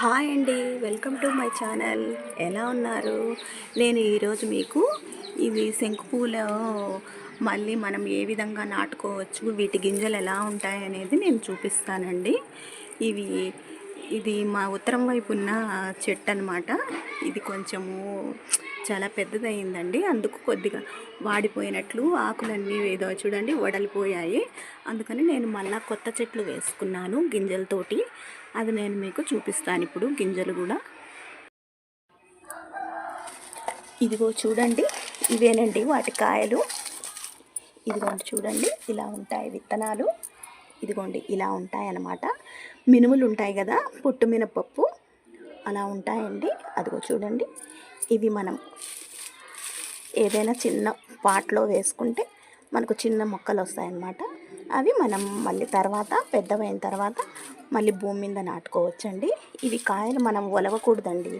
Hi అండి welcome to my channel. ఎలా ఉన్నారు? నేను ఈరోజు మీకు ఇవి శంకు పూలు మళ్ళీ మనం ఏ విధంగా నాటుకోవచ్చు వీటి గింజలు ఎలా ఉంటాయి అనేది నేను చూపిస్తానండి. ఇవి ఇది మా ఉత్తరం వైపు ఉన్న చెట్టు అనమాట ఇది కొంచెము చాలా పెద్దదయ్యిందండి. అందుకు కొద్దిగా వాడిపోయినట్లు ఆకులన్నీ ఏదో చూడండి వడలిపోయాయి. అందుకని నేను మళ్ళా కొత్త చెట్లు వేసుకున్నాను గింజలతోటి. అది నేను మీకు చూపిస్తాను ఇప్పుడు గింజలు కూడా. ఇదిగో చూడండి ఇవేనండి వాటి కాయలు. ఇదిగోండి చూడండి ఇలా ఉంటాయి విత్తనాలు. ఇదిగోండి ఇలా ఉంటాయి అన్నమాట మినుములు ఉంటాయి కదా పొట్టు మినపప్పు. అలా ఉంటాయండి. అదిగో చూడండి ఇవి మనం ఏదైనా చిన్న పాట్లో వేసుకుంటే మనకు చిన్న మొక్కలు వస్తాయన్నమాట అవి మనం మళ్ళీ తర్వాత పెద్దవైన తర్వాత మళ్ళీ భూమి మీద నాటుకోవచ్చండి. ఇవి కాయలు మనం ఒలవకూడదండి.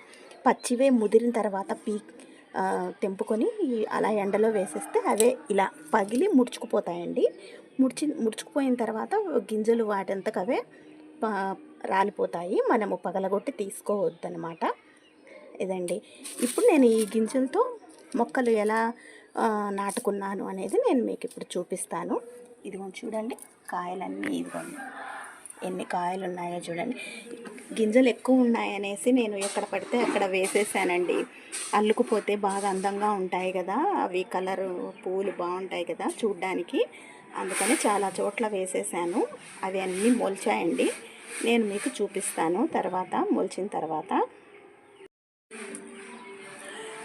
పచ్చివే ముదిరిన తర్వాత పీక్ తెంపుకొని అలా ఎండలో వేసేస్తే అవే ఇలా పగిలి ముడుచుకుపోతాయండి. ముడిచి ముడుచుకుపోయిన తర్వాత గింజలు వాటంతకు అవే రాలిపోతాయి. మనము పగలగొట్టి తీసుకోవద్దనమాట ఇదండి. ఇప్పుడు నేను ఈ గింజలతో మొక్కలు ఎలా నాటుకున్నాను అనేది నేను మీకు ఇప్పుడు చూపిస్తాను. ఇదిగోండి చూడండి కాయలన్నీ ఇదిగోండి. ఎన్ని కాయలు ఉన్నాయో చూడండి. గింజలు ఎక్కువ ఉన్నాయనేసి నేను ఎక్కడ పడితే అక్కడ వేసేసానండి. అల్లుకుపోతే బాగా అందంగా ఉంటాయి కదా. అవి కలర్ పూలు బాగుంటాయి కదా చూడ్డానికి. అందుకని చాలా చోట్ల వేసేసాను. అవి అన్నీ మొలిచాయండి. నేను మీకు చూపిస్తాను తర్వాత మొలిచిన తర్వాత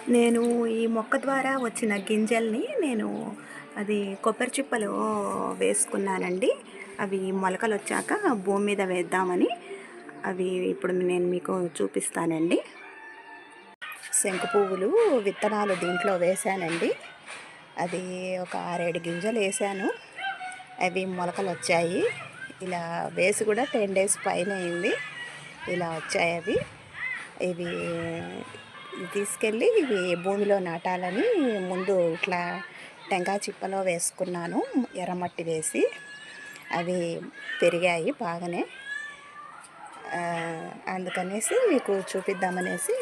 నేను ఈ మొక్క ద్వారా వచ్చిన గింజల్ని నేను అది కొబ్బరి చిప్పలు వేసుకున్నానండి. అవి మొలకలు వచ్చాక భూమి మీద వేద్దామని అవి ఇప్పుడు నేను మీకు చూపిస్తానండి. శంకు పువ్వులు విత్తనాలు దీంట్లో వేశానండి. అది ఒక ఆరేడు గింజలు వేసాను అవి మొలకలు వచ్చాయి ఇలా వేసి కూడా టెన్ డేస్ పైన అయింది. ఇలా వచ్చాయి అవి. ఇవి తీసుకెళ్ళి ఇవి భూమిలో నాటాలని ముందు ఇట్లా టెంకాయ చిప్పలో వేసుకున్నాను ఎర్రమట్టి వేసి. అవి పెరిగాయి బాగానే. అందుకనేసి మీకు చూపిద్దామనేసి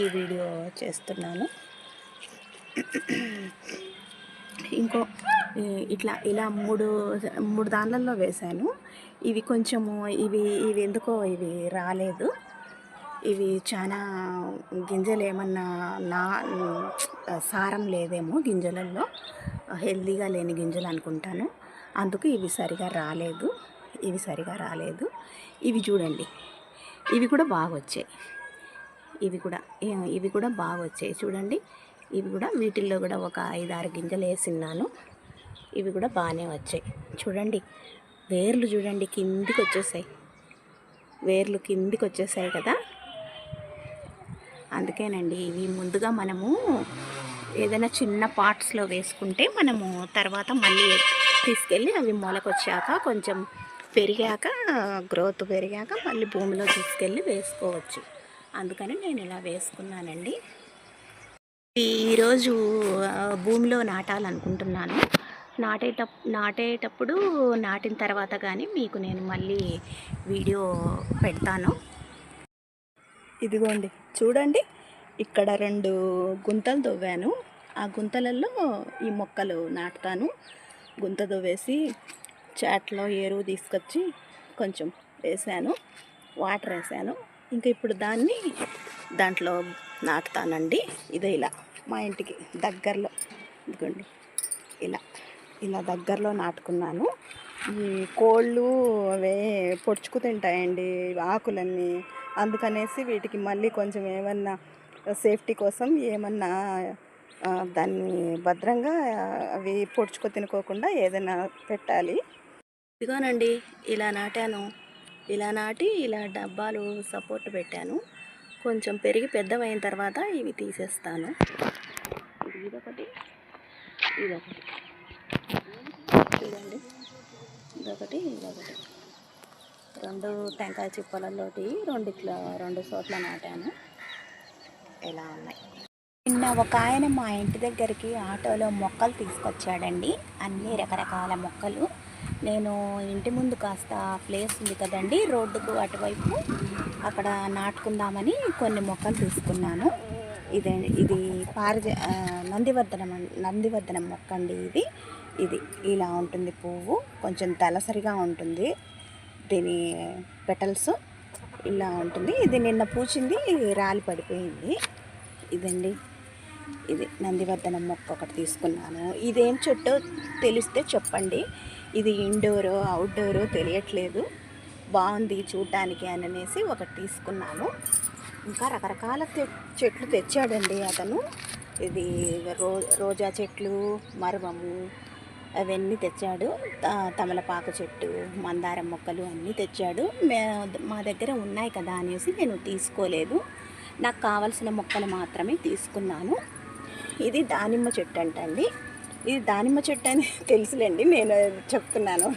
ఈ వీడియో చేస్తున్నాను. ఇంకో ఇట్లా ఇలా మూడు మూడు దానిలలో వేశాను. ఇవి కొంచెము ఇవి ఇవి ఎందుకో ఇవి రాలేదు. ఇవి చాలా గింజలు ఏమన్నా నా సారం లేదేమో గింజలలో హెల్దీగా లేని గింజలు అనుకుంటాను. అందుకు ఇవి సరిగా రాలేదు. ఇవి సరిగా రాలేదు. ఇవి చూడండి. ఇవి కూడా బాగా వచ్చాయి ఇవి కూడా ఇవి కూడా బాగా వచ్చాయి చూడండి. ఇవి కూడా వీటిల్లో కూడా ఒక ఐదు ఆరు గింజలు వేసిన్నాను. ఇవి కూడా బాగానే వచ్చాయి. చూడండి. వేర్లు చూడండి. కిందికి వచ్చేసాయి వేర్లు కిందికి వచ్చేసాయి కదా. అందుకేనండి ఇవి ముందుగా మనము ఏదైనా చిన్న పార్ట్స్లో వేసుకుంటే మనము తర్వాత మళ్ళీ తీసుకెళ్ళి అవి మొలకొచ్చాక కొంచెం పెరిగాక గ్రోత్ పెరిగాక మళ్ళీ భూమిలో తీసుకెళ్ళి వేసుకోవచ్చు. అందుకని నేను ఇలా వేసుకున్నానండి. ఈరోజు భూమిలో నాటాలనుకుంటున్నాను. నాటేట నాటేటప్పుడు నాటిన తర్వాత కానీ మీకు నేను మళ్ళీ వీడియో పెడతాను. ఇదిగోండి చూడండి. ఇక్కడ రెండు గుంతలు దొవ్వాను ఆ గుంతలలో ఈ మొక్కలు నాటుతాను. గుంత దొవ్వేసి చాట్లో ఎరువు తీసుకొచ్చి కొంచెం వేసాను. వాటర్ వేసాను. ఇంకా ఇప్పుడు దాన్ని దాంట్లో నాటుతానండి. ఇదే ఇలా మా ఇంటికి దగ్గరలో. ఇదిగోండి. ఇలా ఇలా దగ్గరలో నాటుకున్నాను. ఈ కోళ్ళు అవే పొడుచుకు తింటాయండి ఆకులన్నీ. అందుకనేసి వీటికి మళ్ళీ కొంచెం ఏమన్నా సేఫ్టీ కోసం ఏమన్నా దాన్ని భద్రంగా అవి పొడుచుకో తినుకోకుండా ఏదైనా పెట్టాలి. ఇదిగోనండి ఇలా నాటాను. ఇలా నాటి ఇలా డబ్బాలు సపోర్ట్ పెట్టాను. కొంచెం పెరిగి పెద్దవైన తర్వాత ఇవి తీసేస్తాను. ఇదొకటి ఇదొకటి. చూడండి. ఇదొకటి ఇదొకటి. రెండు టెంకాయ చిప్పలలోటి రెండు ఇట్లా రెండు చోట్ల నాటాను. ఎలా ఉన్నాయి? నిన్న ఒక ఆయన మా ఇంటి దగ్గరికి ఆటోలో మొక్కలు తీసుకొచ్చాడండి. అన్ని రకరకాల మొక్కలు. నేను ఇంటి ముందు కాస్త ప్లేస్ ఉంది కదండి రోడ్డుకు అటువైపు అక్కడ నాటుకుందామని కొన్ని మొక్కలు తీసుకున్నాను. ఇదే ఇది పారిజ నందివర్ధనం నందివర్ధనం మొక్క అండి ఇది. ఇది ఇలా ఉంటుంది పువ్వు. కొంచెం తలసరిగా ఉంటుంది. దీని పెటల్స్ ఇలా ఉంటుంది. ఇది నిన్న పూచింది రాలి పడిపోయింది. ఇదండి. ఇది నందివర్ధనం మొక్క ఒకటి తీసుకున్నాను. ఇదేం చెట్టు తెలిస్తే చెప్పండి. ఇది ఇండోరో అవుట్డోరో తెలియట్లేదు. బాగుంది చూడటానికి అని అనేసి ఒకటి తీసుకున్నాను. ఇంకా రకరకాల చెట్లు తెచ్చాడండి అతను. ఇది రో రోజా చెట్లు మరవము అవన్నీ తెచ్చాడు. తమలపాకు చెట్టు మందారం మొక్కలు అన్నీ తెచ్చాడు. మా దగ్గర ఉన్నాయి కదా అనేసి నేను తీసుకోలేదు. నాకు కావలసిన మొక్కలు మాత్రమే తీసుకున్నాను. ఇది దానిమ్మ చెట్టు అంటండి. ఇది దానిమ్మ చెట్టు అని తెలుసులేండి నేను చెప్తున్నాను.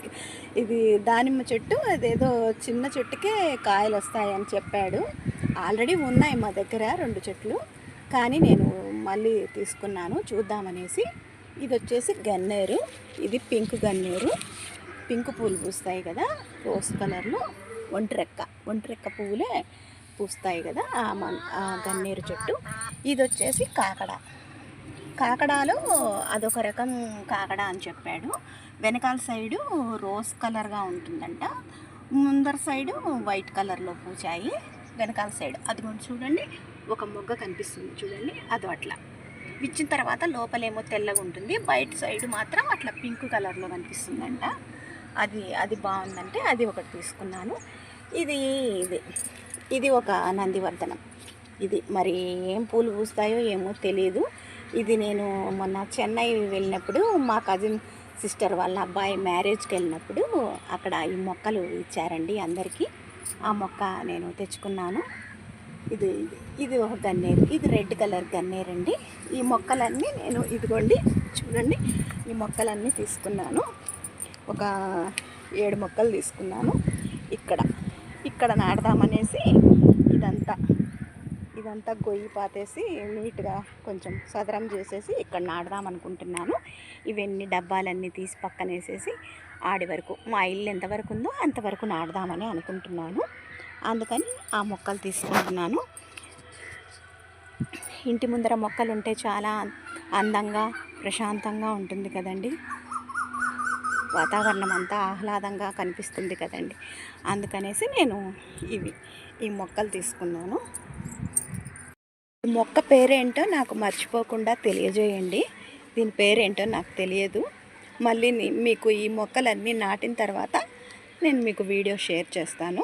ఇది దానిమ్మ చెట్టు అదేదో చిన్న చెట్టుకే కాయలు వస్తాయని చెప్పాడు. ఆల్రెడీ ఉన్నాయి మా దగ్గర రెండు చెట్లు కానీ నేను మళ్ళీ తీసుకున్నాను చూద్దామనేసి. ఇది వచ్చేసి గన్నేరు. ఇది పింక్ గన్నేరు. పింక్ పూలు పూస్తాయి కదా రోజ్ కలర్లో. ఒంటిరెక్క. ఒంటిరెక్క పువ్వులే పూస్తాయి కదా ఆ మన గన్నేరు చెట్టు. ఇది వచ్చేసి కాకడ. కాకడాలో అదొక రకం కాకడ అని చెప్పాడు. వెనకాల సైడు రోజ్ కలర్గా ఉంటుందంట. ముందర సైడు వైట్ కలర్లో పూచాయి. వెనకాల సైడ్ అది కూడా చూడండి ఒక మొగ్గ కనిపిస్తుంది చూడండి అదో అట్లా. విచ్చిన తర్వాత లోపలేమో తెల్లగా ఉంటుంది. బయట సైడ్ మాత్రం అట్లా పింక్ కలర్లో కనిపిస్తుందంట. అది అది బాగుందంటే అది ఒకటి తీసుకున్నాను. ఇది ఇది ఇది ఒక నందివర్ధనం. ఇది మరి ఏం పూలు పూస్తాయో ఏమో తెలియదు ఇది నేను మొన్న చెన్నై వెళ్ళినప్పుడు మా కజిన్ సిస్టర్ వాళ్ళ అబ్బాయి మ్యారేజ్కి వెళ్ళినప్పుడు అక్కడ ఈ మొక్కలు ఇచ్చారండి అందరికీ. ఆ మొక్క నేను తెచ్చుకున్నాను. ఇది ఇది ఇది ఒక గన్నేరు ఇది రెడ్ కలర్ గన్నేరు అండి. ఈ మొక్కలన్నీ నేను ఇదిగోండి చూడండి ఈ మొక్కలన్నీ తీసుకున్నాను. ఒక ఏడు మొక్కలు తీసుకున్నాను. ఇక్కడ ఇక్కడ నాడదామనేసి ఇదంతా ఇదంతా గొయ్యి పాతేసి నీట్గా కొంచెం సదరం చేసేసి ఇక్కడ నాడదాం అనుకుంటున్నాను. ఇవన్నీ డబ్బాలన్నీ తీసి పక్కనేసేసి ఆడి వరకు మా ఇల్లు ఎంతవరకు ఉందో అంతవరకు నాడదామని అనుకుంటున్నాను. అందుకని ఆ మొక్కలు తీసుకుంటున్నాను. ఇంటి ముందర మొక్కలు ఉంటే చాలా అందంగా ప్రశాంతంగా ఉంటుంది కదండి. వాతావరణం అంతా ఆహ్లాదంగా కనిపిస్తుంది కదండి. అందుకనేసి నేను ఇవి ఈ మొక్కలు తీసుకున్నాను. మొక్క పేరేంటో నాకు మర్చిపోకుండా తెలియజేయండి. దీని పేరేంటో నాకు తెలియదు. మళ్ళీ మీకు ఈ మొక్కలన్నీ నాటిన తర్వాత నేను మీకు వీడియో షేర్ చేస్తాను.